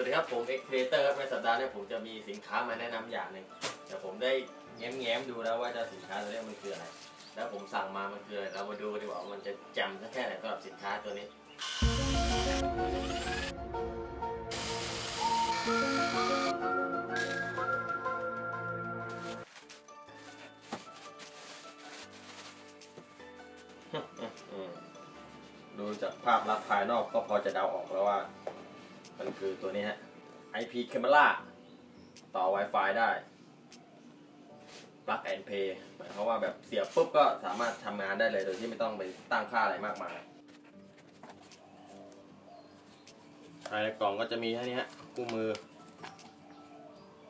วัสดีครับผมเอ็กเพลเตอร์ครับในสัปดาห์นี้ผมจะมีสินค้ามาแนะนำอย่างหนึ่งแต่ผมได้แง้มๆดูแล้วว่าจะสินค้าตัวนี้มันคืออะไร แล้วผมสั่งมามันคืออะไรเรามาดูดีกว่ามันจะจำสักแค่ไหนสำหรับสินค้าตัวนี้อืมดูจากภาพลักษณ์ภายนอกก็พอจะเดาออกแล้วว่า มันคือตัวนี้ฮะ IP Camera ต่อ Wi-Fi ได้ Plug and Play หมายความว่าแบบเสียบปุ๊บก็สามารถทำงานได้เลยโดยที่ไม่ต้องไปตั้งค่าอะไรมากมายภายในกล่องก็จะมีแค่นี้ฮะคู่มือ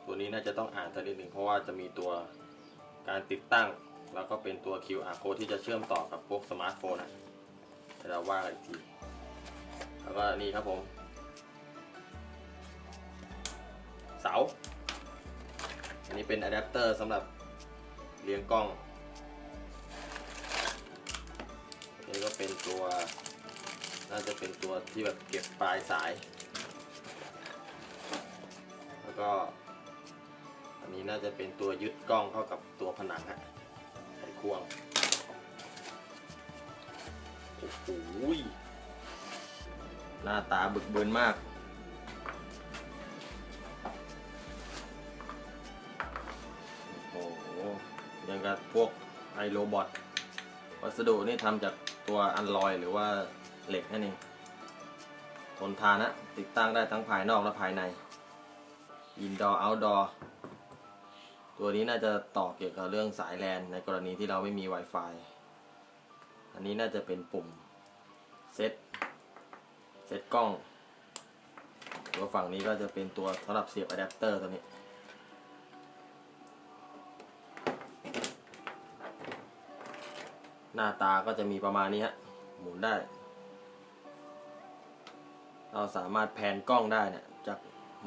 ตัวนี้น่าจะต้องอ่านสักนิดหนึ่งเพราะว่าจะมีตัวการติดตั้ง แล้วก็เป็นตัว QR code ที่จะเชื่อมต่อกับพวกสมาร์ทโฟนนะเดี๋ยวเราว่ากันอีกที แล้วก็นี่ครับผม เสา อันนี้เป็นอะแดปเตอร์สำหรับเรียงกล้อง อันนี้ก็เป็นตัว น่าจะเป็นตัวที่แบบเก็บปลายสาย แล้วก็ อันนี้น่าจะเป็นตัวยึดกล้องเข้ากับตัวผนังฮะไขควง โอ้โหหน้าตาบึกบึนมาก กับพวกไอโรบอทวัสดุนี่ทำจากตัวอันลอยหรือว่าเหล็กนั่นเองทนทานะ ติดตั้งได้ทั้งภายนอกและภายใน indoor outdoor ตัวนี้น่าจะต่อเกี่ยวกับเรื่องสายแลนในกรณีที่เราไม่มี Wi-Fi อันนี้น่าจะเป็นปุ่มเซตเซตกล้อง ตัวฝั่งนี้ก็จะเป็นตัวสำหรับเสียบอะแดปเตอร์ตัวนี้ น้าตาก็จะมีประมาณนี้ฮะหมุนได้ เราสามารถแพนกล้องได้เนี่ยจาก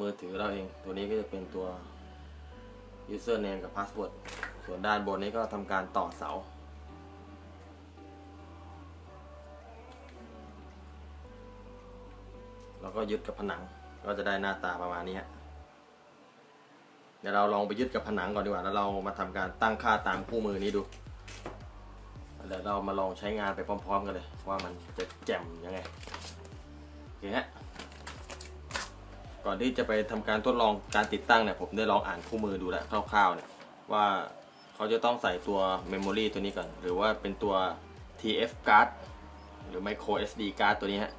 มือถือเราเอง ตัวนี้ก็จะเป็นตัว username กับ password ส่วนด้านบนนี้ก็ทำการต่อเสา แล้วก็ยึดกับผนังก็จะได้หน้าตาประมาณนี้ฮะเดี๋ยวเราลองไปยึดกับผนังก่อนดีกว่า แล้วเรามาทำการตั้งค่าตามคู่มือนี้ดู เดี๋ยวเรามาลองใช้งานไปพร้อม ๆ กันเลย ว่ามันจะแจ่มยังไงโอเคฮะก่อนที่จะไปทำการทดลองการติดตั้งเนี่ยผมได้ลองอ่านคู่มือดูแล้วคร่าวๆเนี่ยว่าเขาจะต้องใส่ตัว Memory ตัวนี้ก่อน หรือว่าเป็นตัว TF card หรือ Micro SD card ตัวนี้ฮะ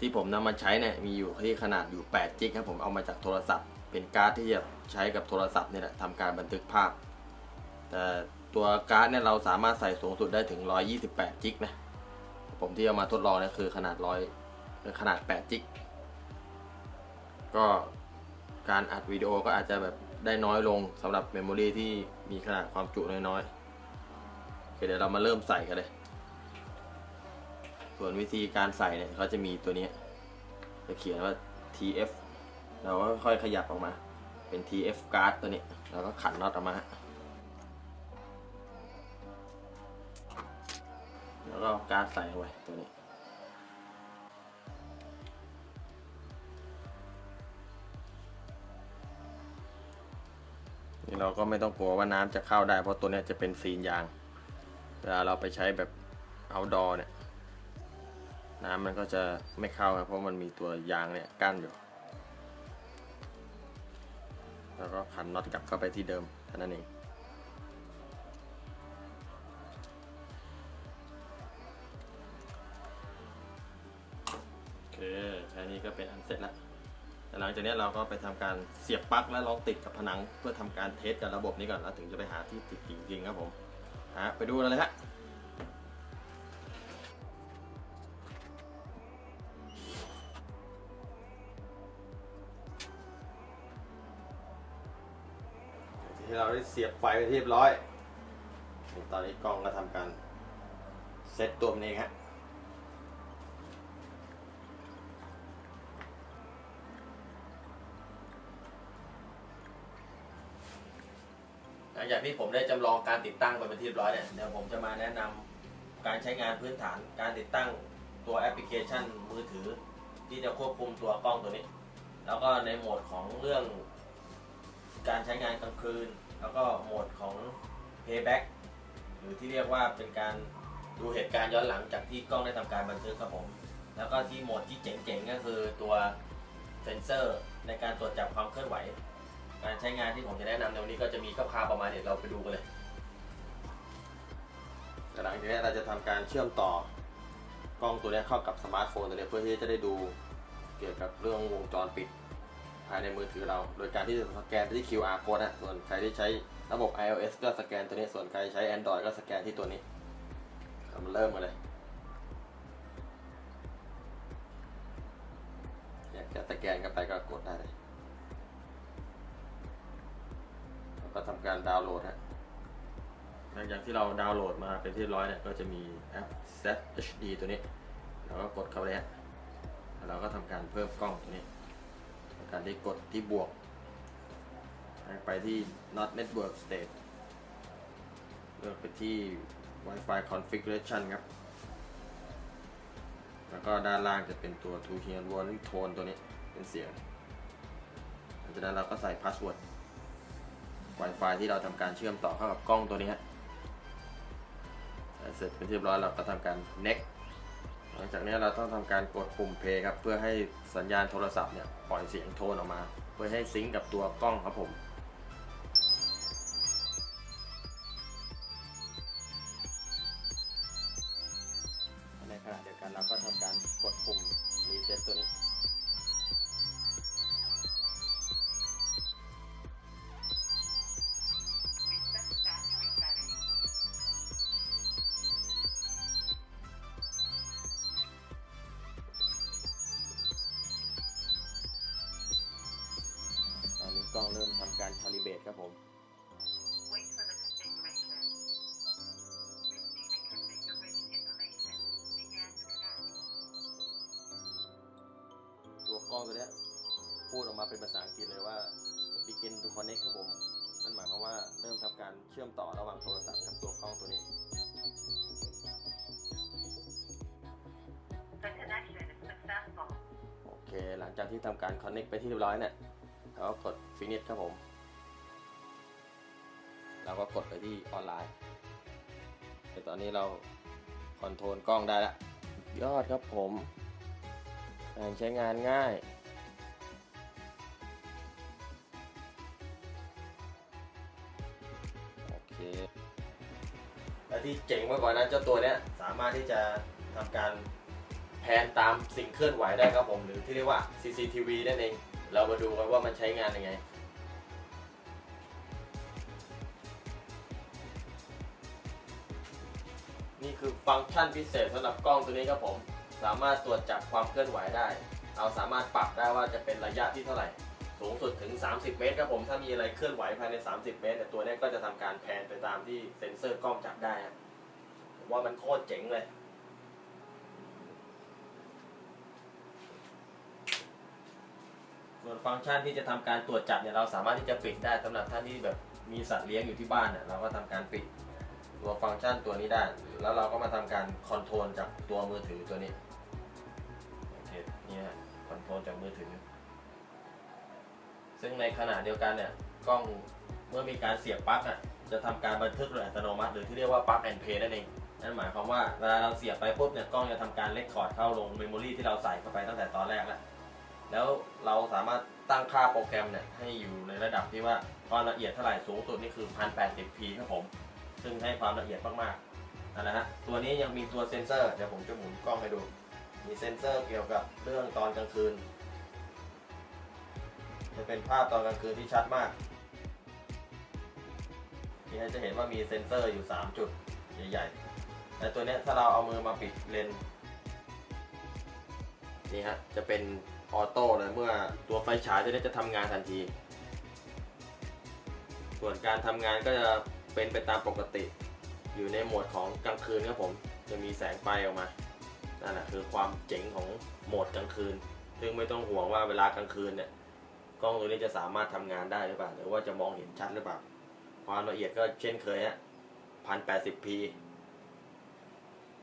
ที่ผมนำมาใช้เนี่ยมีอยู่ที่ขนาดอยู่8จิกครับผมเอามาจากโทรศัพท์ เป็นการ์ดที่จะใช้กับโทรศัพท์เนี่ยแหละทำการบันทึกภาพ แต่ ตัวการ์ดเนี่ยเราสามารถใส่สูงสุดได้ถึง 128 จิกนะ ผมที่เอามาทดลองเนี่ยคือขนาดร้อยขนาด 8 จิก ก็การอัดวิดีโอก็อาจจะแบบได้น้อยลงสำหรับเมมโมรีที่มีขนาดความจุน้อยๆโอเคเดี๋ยวเรามาเริ่มใส่กันเลย ส่วนวิธีการใส่เนี่ยเขาจะมีตัวนี้ จะเขียนว่า TF เราก็ค่อยขยับออกมา เป็น TF card ตัวนี้ แล้วก็ขันน็อตออกมาฮะ แล้วก็การใส่เข้ตัวนี้ นี่เราก็ไม่ต้องกลัวว่าน้ำจะเข้าได้ เพราะตัวนี้จะเป็นซีนยาง เวลาเราไปใช้แบบ outdoor เนี่ย น้ำมันก็จะไม่เข้าครับเพราะมันมีตัวยางเนี่ยกั้นอยู่ แล้วก็ขันน็อตกลับเข้าไปที่เดิมเท่านั้นเอง นี้ก็เป็นอันเสร็จแล้วแต่หลังจากนี้เราก็ไปทำการเสียบปลั๊กและลองติดกับผนัง เพื่อทำการเทสกับระบบนี้ก่อนแล้วถึงจะไปหาที่ติดจริงๆครับผมฮะไปดูกันเลยฮะที่เราได้เสียบไฟไปเรียบร้อย ตอนนี้กล้องก็ทำการเซตตัวมันเองฮะ หลัง จากที่ผมได้จำลองการติดตั้งไปเป็นที่เรียบร้อยเนี่ยเดี๋ยวผมจะมาแนะนำการใช้งานพื้นฐานการติดตั้งตัวแอปพลิเคชันมือถือ ที่จะควบคุมตัวกล้องตัวนี้ แล้วก็ในโหมดของเรื่อง การใช้งานกลางคืน แล้วก็โหมดของ playback หรือที่เรียกว่าเป็นการดูเหตุการณ์ย้อนหลังจากที่กล้องได้ทำการบันทึกครับผม แล้วก็ที่โหมดที่เจ๋งๆก็คือตัวเซนเซอร์ในการตรวจจับความเคลื่อนไหว การใช้งานที่ผมจะแนะนำในวันนี้ก็จะมีคร่าวๆประมาณเดี๋ยวเราไปดูกันเลยหลังจากนี้เราจะทำการเชื่อมต่อกล้องตัวนี้เข้ากับสมาร์ทโฟนตัวนี้เพื่อที่จะได้ดูเกี่ยวกับเรื่องวงจรปิดภายในมือถือเรา โดยการที่จะสแกนที่ QR code นะส่วนใครที่ใช้ระบบ iOS ก็สแกนตัวนี้ ส่วนใครใช้ Android ก็สแกนที่ตัวนี้เราเริ่มกันเลย อยากจะสแกนกันไปก็กดได้เลย ก็ทำการดาวน์โหลดฮะหลังจากที่เราดาวน์โหลดมาเป็นที่เรียบร้อยเนี่ยก็จะมีแอป Set HD ตัวนี้เราก็กดเข้าไปแล้วแล้วเราก็ทำการเพิ่มกล้องตัวนี้ทำการที่กดที่บวก ไปที่ not network state เลือกไปที่ Wi-Fi configuration ครับ แล้วก็ด้านล่างจะเป็นตัว two in one tone ตัวนี้เป็นเสียงหลังจากนั้นเราก็ใส่ password Wi-Fi ที่เราทำการเชื่อมต่อเข้ากับกล้องตัวนี้เสร็จเป็นที่เรียบร้อยเราก็ทำการ next หลังจากนี้เราต้องทำการกดปุ่ม play ครับ เพื่อให้สัญญาณโทรศัพท์เนี่ยปล่อยเสียงโทนออกมา เพื่อให้ซิงก์กับตัวกล้องครับผม คาลิเบรตครับผม ตัวกล้องตัวเนี้ยพูดออกมาเป็นภาษาอังกฤษเลยว่า begin to connect ครับผม นั่นหมายความว่าเริ่มทำการเชื่อมต่อระหว่างโทรศัพท์กับตัวกล้องตัวนี้ The connection is successful. โอเค หลังจากที่ทำการ connect ไปที่เรียบร้อยเนี่ยเราก็กด finish ครับผม เราก็กดไปที่ออนไลน์แต่ตอนนี้เราคอนโทรลกล้องได้แล้วยอดครับผมการใช้งานง่ายโอเคและที่เจ๋งมากกว่านั้นเจ้าตัวเนี้ยสามารถที่จะทำการแพนตามสิ่งเคลื่อนไหวได้ครับผม หรือที่เรียกว่า CCTV นั่นเอง เรามาดูกันว่ามันใช้งานยังไง นี่คือฟังก์ชันพิเศษสำหรับกล้องตัวนี้ครับผม สามารถตรวจจับความเคลื่อนไหวได้ เราสามารถปรับได้ว่าจะเป็นระยะที่เท่าไหร่ สูงสุดถึง 30 เมตรครับผม ถ้ามีอะไรเคลื่อนไหวภายใน 30 เมตรเนี่ยตัวนี้ก็จะทำการแพนไปตามที่เซ็นเซอร์กล้องจับได้ครับผมว่ามันโคตรเจ๋งเลยส่วนฟังก์ชันที่จะทำการตรวจจับเนี่ยเราสามารถที่จะปิดได้สำหรับท่านที่แบบมีสัตว์เลี้ยงอยู่ที่บ้านเนี่ยเราก็ทำการปิด ตัวฟังก์ชันตัวนี้ได้ แล้วเราก็มาทำการคอนโทรลจากตัวมือถือตัวนี้โอเคเนี่ยคอนโทรลจากมือถือ ซึ่งในขณะเดียวกันเนี่ยกล้องเมื่อมีการเสียบปลั๊กอะจะทำการบันทึกโดยอัตโนมัติ หรือที่เรียกว่าปลั๊กแอนเพย์นั่นเองนั่นหมายความว่าเวลาเราเสียบไปปุ๊บเนี่ยกล้องจะทำการเลคคอร์ดเข้าลงเมมโมรีที่เราใส่เข้าไปตั้งแต่ตอนแรกแล้วแล้วเราสามารถตั้งค่าโปรแกรมเนี่ยให้อยู่ในระดับที่ว่าความละเอียดเท่าไหร่สูงสุดนี่คือ 1080p ครับผม ซึ่งให้ความละเอียดมากๆนั่นแหละฮะตัวนี้ยังมีตัวเซ็นเซอร์เดี๋ยวผมจะหมุนกล้องให้ดู มีเซ็นเซอร์เกี่ยวกับเรื่องตอนกลางคืน จะเป็นภาพตอนกลางคืนที่ชัดมากนี่จะเห็นว่ามีเซ็นเซอร์อยู่ 3 จุดใหญ่ๆแต่ตัวนี้ถ้าเราเอามือมาปิดเลนส์นี่ฮะจะเป็นออโต้เลยเมื่อตัวไฟฉายตัวนี้จะทำงานทันที ส่วนการทำงานก็จะ เป็นไปตามปกติ อยู่ในโหมดของกลางคืนครับผม จะมีแสงไฟออกมา นั่นแหละคือความเจ๋งของโหมดกลางคืน ซึ่งไม่ต้องห่วงว่าเวลากลางคืนเนี่ยกล้องตัวนี้จะสามารถทำงานได้หรือเปล่า หรือว่าจะมองเห็นชัดหรือเปล่า ความละเอียดก็เช่นเคยฮะ 1080p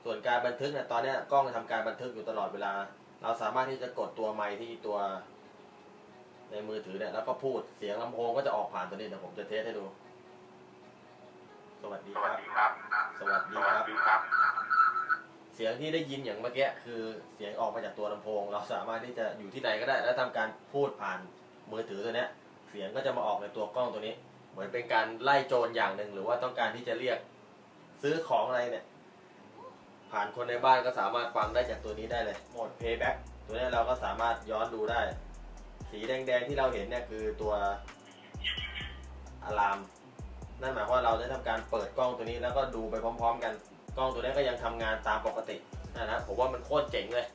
ส่วนการบันทึกเนี่ยตอนนี้กล้องจะทำการบันทึกอยู่ตลอดเวลา เราสามารถที่จะกดตัวไมค์ที่ตัวในมือถือเนี่ยแล้วก็พูดเสียงลำโพงก็จะออกผ่านตัวนี้เดี๋ยวผมจะเทสให้ดู สวัสดีสควัสรับ ดีครับ สวัสดีสควัสรับดีครับ เสียงที่ได้ยินอย่างเมื่อกี้คือเสียงออกมาจากตัวลำโพง เราสามารถที่จะอยู่ที่ไหนก็ได้ แล้วทำการพูดผ่านมือถือตัวเนี้ย เสียงก็จะมาออกในตัวกล้องตัวนี้ เหมือนเป็นการไล่โจรอย่างหนึ่ง หรือว่าต้องการที่จะเรียกซื้อของอะไรเนี่ย ผ่านคนในบ้านก็สามารถฟังได้จากตัวนี้ได้เลย โหมด playback ตัวนี้เราก็สามารถย้อนดูได้ สีแดงๆที่เราเห็นเนี่ยคือตัวอะลาม นั่นหมายความว่าเราได้ทำการเปิดกล้องตัวนี้แล้วก็ดูไปพร้อม ๆ กันกล้องตัวนี้ก็ยังทำงานตามปกตินะนะผมว่ามันโคตรเจ๋งเลย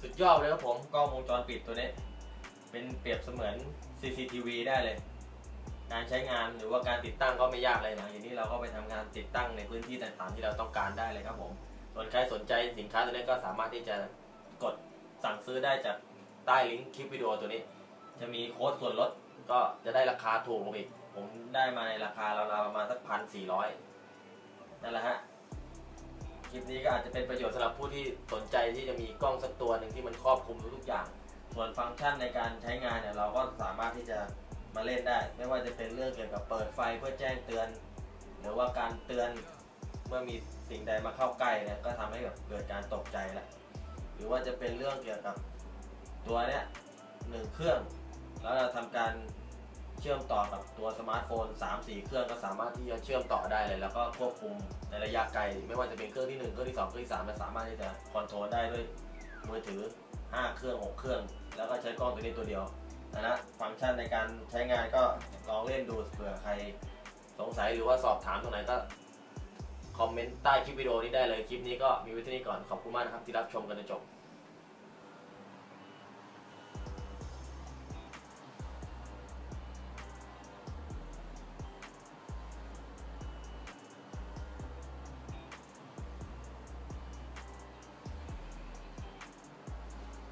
สุดยอดเลยครับผมกล้องวงจรปิดตัวนี้ เป็นเปรียบเสมือน CCTV ได้เลย การใช้งานหรือว่าการติดตั้งก็ไม่ยากเลยนะอย่างนี้เราก็ไปทำงานติดตั้งในพื้นที่ต่างๆที่เราต้องการได้เลยครับผมส่วนใครสนใจสินค้าตัวนี้ก็สามารถที่จะกดสั่งซื้อได้จากใต้ลิงก์คลิปวิดีโอตัวนี้ จะมีโค้ดส่วนลด ก็จะได้ราคาถูกลงอีก ผมได้มาในราคาราวๆประมาณสักพันสี่ร้อยนั่นแหละฮะ คลิปนี้ก็อาจจะเป็นประโยชน์สำหรับผู้ที่สนใจที่จะมีกล้องสักตัวหนึ่งที่มันครอบคลุมทุกๆอย่าง ส่วนฟังก์ชันในการใช้งานเนี่ยเราก็สามารถที่จะมาเล่นได้ ไม่ว่าจะเป็นเรื่องเกี่ยวกับเปิดไฟเพื่อแจ้งเตือน หรือว่าการเตือนเมื่อมีสิ่งใดมาเข้าใกล้เนี่ยก็ทำให้แบบเกิดการตกใจละหรือว่าจะเป็นเรื่องเกี่ยวกับตัวเนี้ยหนึ่งเครื่อง แล้วเราทำการเชื่อมต่อกับตัวสมาร์ทโฟน 3-4 เครื่องก็สามารถที่จะเชื่อมต่อได้เลย แล้วก็ควบคุมในระยะไกล ไม่ว่าจะเป็นเครื่องที่ 1 เครื่องที่ 2 เครื่องที่3มันสามารถที่จะคอนโทรลได้ด้วยมือถือ 5 เครื่อง 6 เครื่อง แล้วก็ใช้กล้องตัวนี้ตัวเดียวนะนะฟังก์ชันในการใช้งานก็ลองเล่นดูเผื่อใครสงสัยหรือว่าสอบถามตรงไหนก็คอมเมนต์ใต้คลิปวิดีโอนี้ได้เลย คลิปนี้ก็มีไว้ที่นี่ก่อน ขอบคุณมากนะครับที่รับชมกันจนจบ